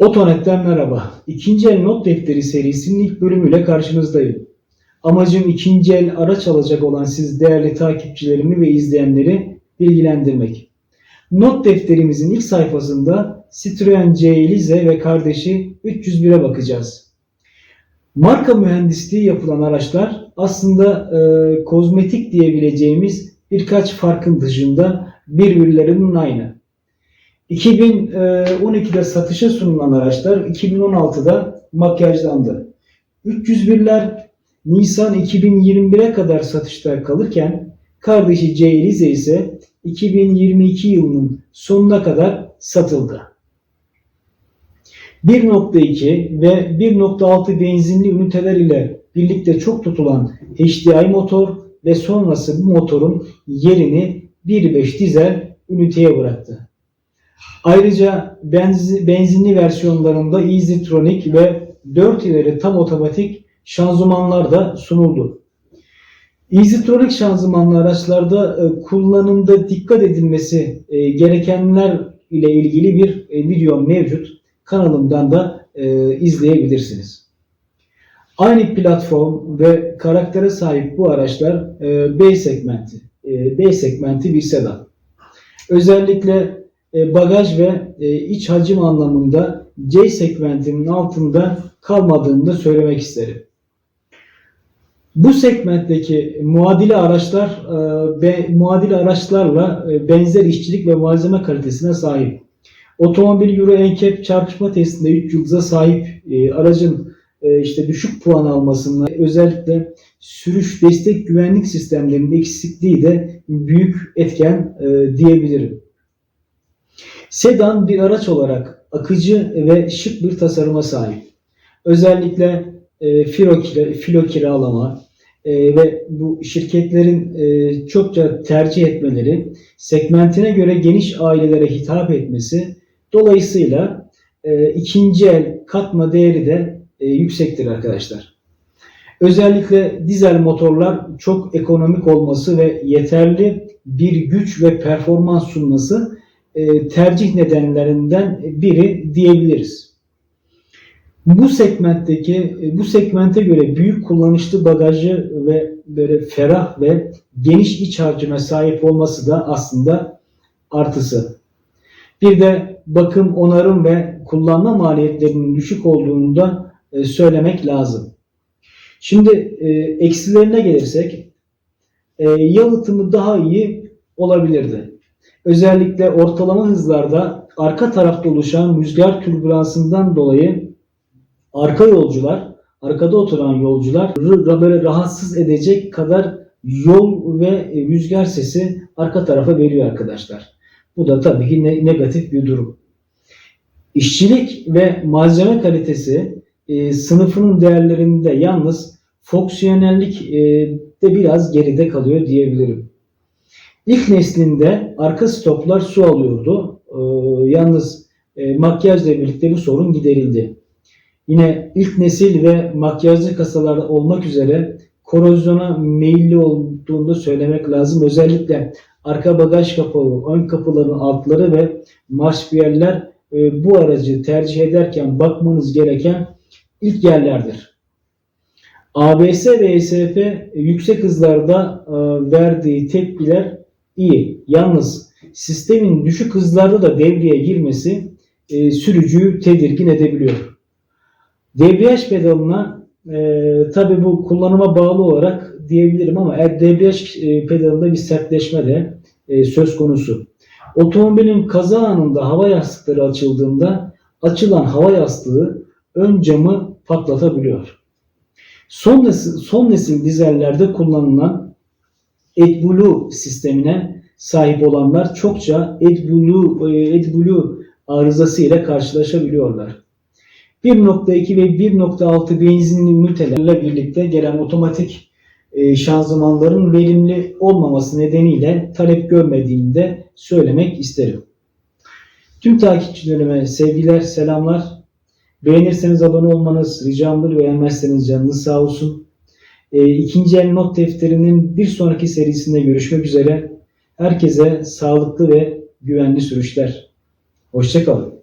Otonet'ten merhaba. İkinci el not defteri serisinin ilk bölümüyle karşınızdayım. Amacım ikinci el araç alacak olan siz değerli takipçilerimi ve izleyenleri bilgilendirmek. Not defterimizin ilk sayfasında Citroen C Elize ve kardeşi 301'e bakacağız. Marka mühendisliği yapılan araçlar aslında e, kozmetik diyebileceğimiz birkaç farkın dışında birbirlerinin aynı. 2012'de satışa sunulan araçlar 2016'da makyajlandı. 301'ler Nisan 2021'e kadar satışta kalırken kardeşi C Elize ise 2022 yılının sonuna kadar satıldı. 1.2 ve 1.6 benzinli üniteler ile birlikte çok tutulan HDI motor ve sonrası bu motorun yerini 1.5 dizel üniteye bıraktı. Ayrıca benzi- benzinli versiyonlarında EasyTronic ve 4 ileri tam otomatik şanzımanlar da sunuldu. EasyTronic şanzımanlı araçlarda e, kullanımda dikkat edilmesi e, gerekenler ile ilgili bir e, video mevcut. Kanalımdan da izleyebilirsiniz. Aynı platform ve karaktere sahip bu araçlar B segmenti. B segmenti bir sedan. Özellikle bagaj ve e, iç hacim anlamında C segmentinin altında kalmadığını da söylemek isterim. Bu segmentteki muadili araçlar e, ve muadili araçlarla e, benzer işçilik ve malzeme kalitesine sahip. Otomobil Euro NCAP çarpışma testinde 3 yıldıza sahip e, aracın e, işte düşük puan almasına özellikle sürüş destek güvenlik sistemlerinin eksikliği de büyük etken e, diyebilirim. Sedan bir araç olarak akıcı ve şık bir tasarıma sahip. Özellikle e, filo, kira- filo kiralama e, ve bu şirketlerin e, çokça tercih etmeleri, segmentine göre geniş ailelere hitap etmesi dolayısıyla e, ikinci el katma değeri de e, yüksektir arkadaşlar. Özellikle dizel motorlar çok ekonomik olması ve yeterli bir güç ve performans sunması tercih nedenlerinden biri diyebiliriz. Bu segmentteki bu segmente göre büyük kullanışlı bagajı ve böyle ferah ve geniş iç harcına sahip olması da aslında artısı. Bir de bakım, onarım ve kullanma maliyetlerinin düşük olduğunu da e, söylemek lazım. Şimdi e, eksilerine gelirsek e, yalıtımı daha iyi olabilirdi. Özellikle ortalama hızlarda arka tarafta oluşan rüzgar türbülansından dolayı arka yolcular, arkada oturan yolcular böyle rahatsız edecek kadar yol ve rüzgar sesi arka tarafa veriyor arkadaşlar. Bu da tabii ki ne- negatif bir durum. İşçilik ve malzeme kalitesi e, sınıfının değerlerinde yalnız fonksiyonellik e, de biraz geride kalıyor diyebilirim. İlk neslinde arka stoplar su alıyordu. E, yalnız e, makyajla birlikte bu sorun giderildi. Yine ilk nesil ve makyajlı kasalar olmak üzere korozyona meyilli olduğunu söylemek lazım. Özellikle arka bagaj kapağı, ön kapıların altları ve marşpiyeller e, bu aracı tercih ederken bakmanız gereken ilk yerlerdir. ABS ve ESP yüksek hızlarda e, verdiği tepkiler iyi. Yalnız sistemin düşük hızlarda da devreye girmesi e, sürücüyü tedirgin edebiliyor. Debriyaj pedalına e, tabi bu kullanıma bağlı olarak diyebilirim ama e, debriyaj e, pedalında bir sertleşme de e, söz konusu. Otomobilin kaza anında hava yastıkları açıldığında açılan hava yastığı ön camı patlatabiliyor. Son nesil, son nesil dizellerde kullanılan AdBlue sistemine sahip olanlar çokça AdBlue, e, AdBlue arızası ile karşılaşabiliyorlar. 1.2 ve 1.6 benzinli ünitelerle birlikte gelen otomatik e, şanzımanların verimli olmaması nedeniyle talep görmediğini de söylemek isterim. Tüm takipçilerime sevgiler, selamlar. Beğenirseniz abone olmanız ricamdır. Beğenmezseniz canınız sağ olsun. E, ikinci el not defterinin bir sonraki serisinde görüşmek üzere. Herkese sağlıklı ve güvenli sürüşler. Hoşçakalın.